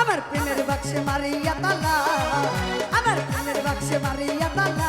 আমার প্রেমের বাক্সে মারিয়া তালা আমার প্রেমের বাক্সে মারিয়া তালা।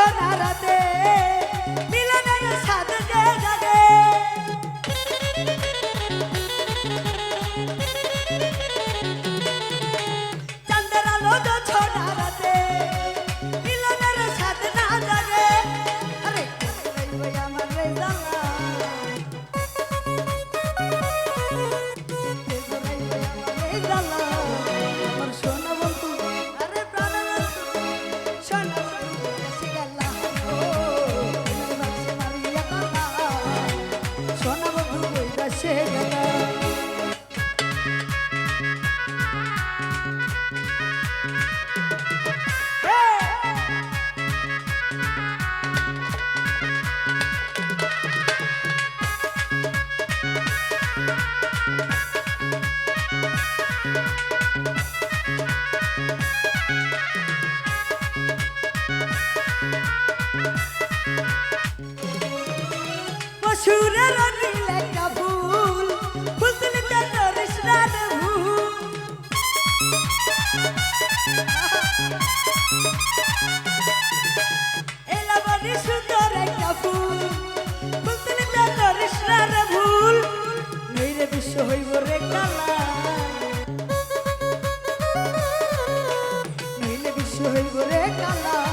সোনারাতে হইব রে কালা।